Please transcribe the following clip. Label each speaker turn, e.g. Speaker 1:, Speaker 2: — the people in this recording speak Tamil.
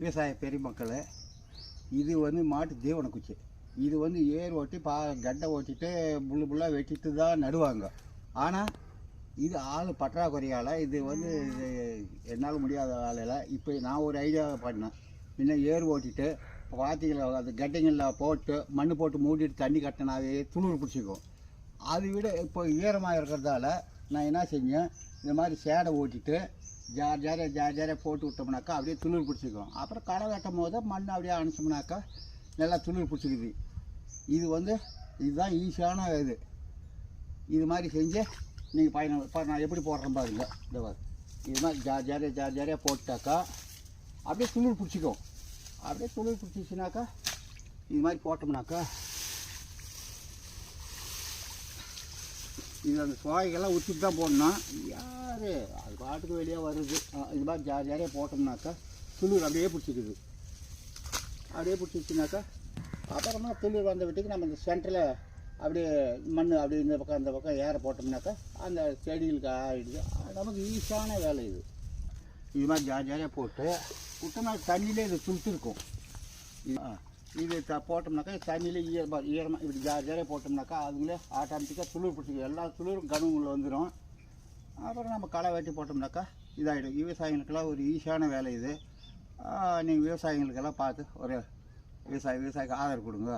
Speaker 1: விவசாய பெருமக்கள் இது வந்து மாட்டு தீவன குச்சி. இது வந்து ஏர் ஓட்டி பா கட்டை ஓட்டிட்டு புல்லு புல்லாக வெட்டிட்டு தான் நடுவாங்க. ஆனால் இது ஆள் பற்றாக்குறையால் இது வந்து இது என்னால் முடியாத வேலையில் இப்போ நான் ஒரு ஐடியா பண்ணேன். இன்னும் ஏர் ஓட்டிட்டு இப்போ பார்த்தீங்களா அது கட்டைங்களில் போட்டு மண் போட்டு மூடிட்டு தண்ணி கட்டினாவே துளிர் பிடிச்சிக்கும். அதை விட இப்போ ஈரமாக இருக்கிறதால நான் என்ன செஞ்சேன்? இந்த மாதிரி சேடை ஓட்டிட்டு ஜார் ஜார ஜார் ஜாரியாக போட்டு விட்டோம்னாக்கா அப்படியே துளிர் பிடிச்சிக்கும். அப்புறம் களை வெட்டும் போது மண் அப்படியே அணைச்சோம்னாக்கா நல்லா துளிர் பிடிச்சிக்குது. இது வந்து இதுதான் ஈஸியான இது. இது மாதிரி செஞ்சு நீங்கள் பயணம் இப்போ நான் எப்படி போடுறேன் பாருங்க. இந்த இது மாதிரி ஜார் ஜாரியாக ஜார் ஜாரியாக போட்டாக்கா அப்படியே துளிர் பிடிச்சிக்கும். அப்படியே துளிர் பிடிச்சிச்சுனாக்கா இது மாதிரி போட்டோம்னாக்கா இது அந்த சுவாய்கெல்லாம் ஊற்றிட்டு தான் போடணும் யார் அது பாட்டுக்கு வெளியே வருது. இது மாதிரி ஜாரி ஜாரியாக போட்டோம்னாக்கா துளிர் அப்படியே பிடிச்சிக்குது. அப்படியே பிடிச்சிச்சுனாக்கா அப்புறமா துளிர் வந்த வீட்டுக்கு நம்ம இந்த சென்டரில் அப்படியே மண் அப்படியே இந்த பக்கம் அந்த பக்கம் ஏற போட்டோம்னாக்கா அந்த செடிகளுக்கு ஆகிடுது நமக்கு ஈஸியான வேலை இது. இது மாதிரி ஜாரி ஜாரியாக போட்டு விட்டோம்னா தண்ணியிலே இது துளுத்துருக்கும் இது த போட்டோம்னாக்கா தண்ணியில் ஈரமாக ஈரமாக இப்படி ஜார் ஜாரியாக போட்டோம்னாக்கா அதுங்களே ஆட்டோமேட்டிக்காக துளிர் பிடிச்சிக்கும் எல்லா துளிரும் கனவுங்களில் வந்துடும் அப்புறம் நம்ம களை வெட்டி போட்டோம்னாக்கா இதாகிடும் விவசாயிகளுக்கெல்லாம் ஒரு ஈஸியான வேலை இது. நீங்கள் விவசாயிகளுக்கெல்லாம் பார்த்து ஒரு விவசாய விவசாயிக்கு ஆதரவு கொடுங்க.